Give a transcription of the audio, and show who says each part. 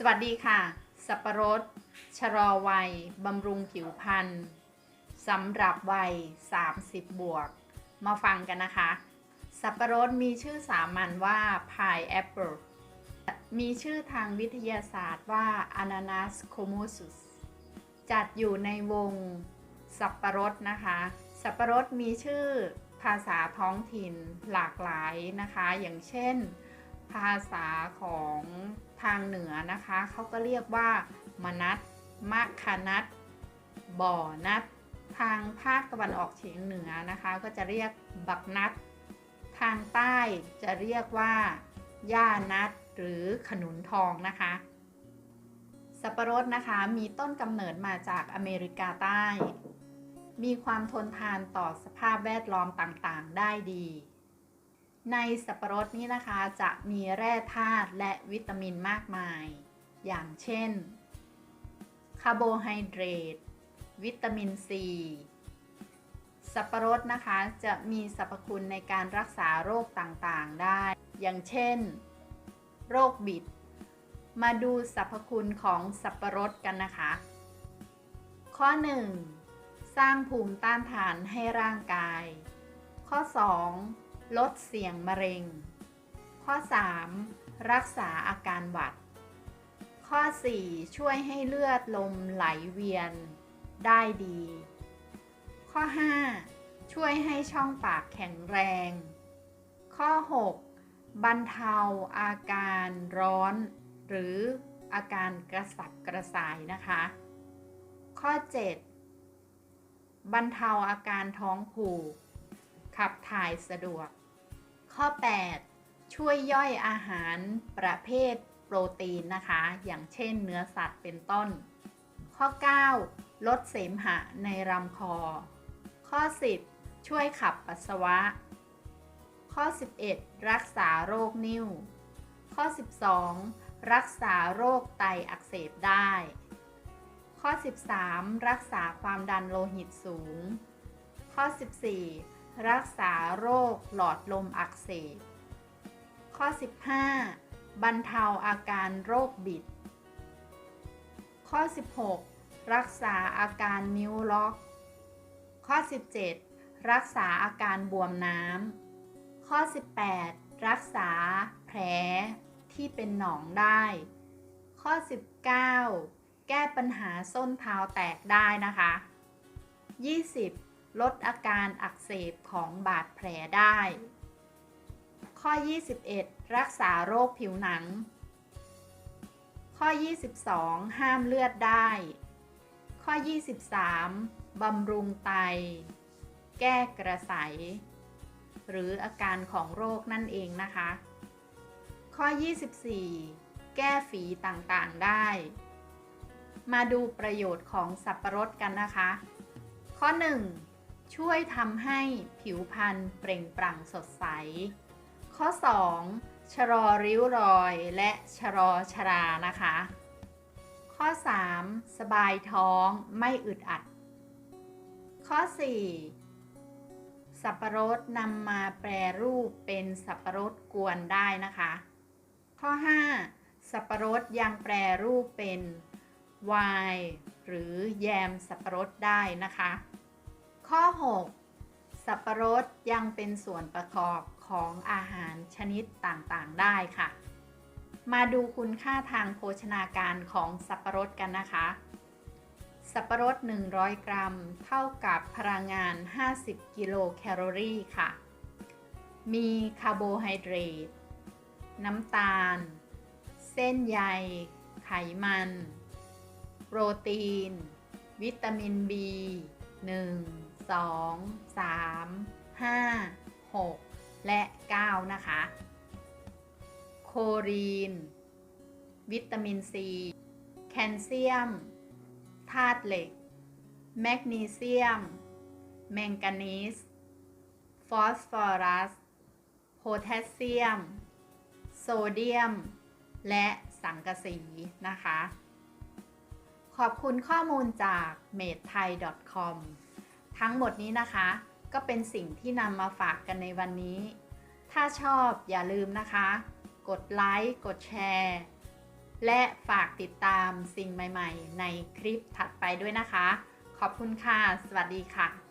Speaker 1: สวัสดีค่ะ สับปะรด ชะลอวัย บำรุงผิวพรรณสำหรับวัย 30 บวก มาฟังกันนะคะ สับปะรดมีชื่อสามัญว่า pineapple มีชื่อทางวิทยาศาสตร์ว่า ananas comosus จัดอยู่ในวงสับปะรดนะคะ สับปะรดมีชื่อภาษาท้องถิ่นหลากหลายนะคะ อย่างเช่น ภาษาของทางเหนือนะคะเขาก็เรียกว่ามนัดมะคนัดบ่อนัดทางภาคตะวันออกเฉียงเหนือนะคะ ก็จะเรียกบักนัด ทางใต้จะเรียกว่าย่านัดหรือขนุนทองนะคะ สับปะรดนะคะมีต้นกำเนิดมาจากอเมริกาใต้ มีความทนทานต่อสภาพแวดล้อมต่างๆ ได้ดี ในสับปะรดนี้นะคะจะมีแร่ธาตุและวิตามินมากมาย อย่างเช่น คาร์โบไฮเดรต วิตามินซี สับปะรดนะคะจะมีสรรพคุณในการรักษาโรคต่างๆได้ อย่างเช่น โรคบิด มาดูสรรพคุณของสับปะรดกันนะคะ ข้อ 1. สร้างภูมิต้านทานให้ร่างกาย ข้อ 2. ลดเสี่ยงมะเร็ง ข้อ 3. รักษาอาการหวัด ข้อ 4. ช่วยให้เลือดลมไหลเวียนได้ดี ข้อ 5. ช่วยให้ช่องปากแข็งแรง ข้อ 6. บรรเทาอาการร้อน หรืออาการกระสับกระส่ายนะคะ ข้อ 7. บรรเทาอาการท้องผูก ขับถ่ายสะดวก ข้อ 8 ช่วยย่อยอาหารประเภทโปรตีนนะคะ อย่างเช่นเนื้อสัตว์เป็นต้น ข้อ 9 ลดเสมหะในลำคอ ข้อ 10 ช่วยขับปัสสาวะ ข้อ 11 รักษาโรคนิ่ว ข้อ 12 รักษาโรคไตอักเสบได้ ข้อ 13 รักษาความดันโลหิตสูง ข้อ 14 รักษาโรคหลอดลมอักเสบ ข้อ 15 บรรเทาอาการโรคบิด ข้อ 16 รักษาอาการนิ้วล็อก ข้อ 17 รักษาอาการบวมน้ำ ข้อ 18 รักษาแผลที่เป็นหนองได้ ข้อ 19 แก้ปัญหาส้นเท้าแตกได้นะคะ 20 ลดอาการอักเสบของบาดแผลได้ ข้อ 21 รักษาโรคผิวหนัง ข้อ 22 ห้ามเลือดได้ ข้อ 23 บำรุงไต แก้กระสายหรืออาการของโรคนั่นเองนะคะ ข้อ 24 แก้ฝีต่างๆได้ มาดูประโยชน์ของสับปะรดกันนะคะ ข้อ 1 ช่วยทำให้ผิวพรรณเปล่งปลั่งสดใส ข้อ 2 ชะลอริ้วรอยและชะลอชรานะคะ ข้อ 3 สบายท้องไม่อึดอัด ข้อ 4 สับปะรดนำมาแปรรูปเป็นสับปะรดกวนได้นะคะ ข้อ 5 สับปะรดยังแปรรูปเป็นไวน์หรือแยมสับปะรดได้นะคะ ข้อ 6 สับปะรดยังเป็นส่วนประกอบของอาหารชนิดต่างๆ ได้ค่ะ มาดูคุณค่าทางโภชนาการของสับปะรดกันนะคะ สับปะรด 100 กรัม เท่ากับพลังงาน 50 กิโลแคลอรี่ค่ะ มีคาร์โบไฮเดรต น้ำตาล เส้นใย ไขมัน โปรตีน วิตามิน B 1 2 3 5 6 และ 9 นะคะ โคลีน วิตามินซี แคลเซียม ธาตุเหล็ก แมกนีเซียม แมงกานีส ฟอสฟอรัส โพแทสเซียม โซเดียม และสังกะสีนะคะขอบคุณข้อมูลจาก m a d e t h a i c o m ทั้งหมดนี้นะคะ ก็เป็นสิ่งที่นำมาฝากกันในวันนี้ ถ้าชอบอย่าลืมนะคะ กดไลค์ กดแชร์ และฝากติดตามสิ่งใหม่ ๆ ในคลิปถัดไปด้วยนะคะ ขอบคุณค่ะ สวัสดีค่ะ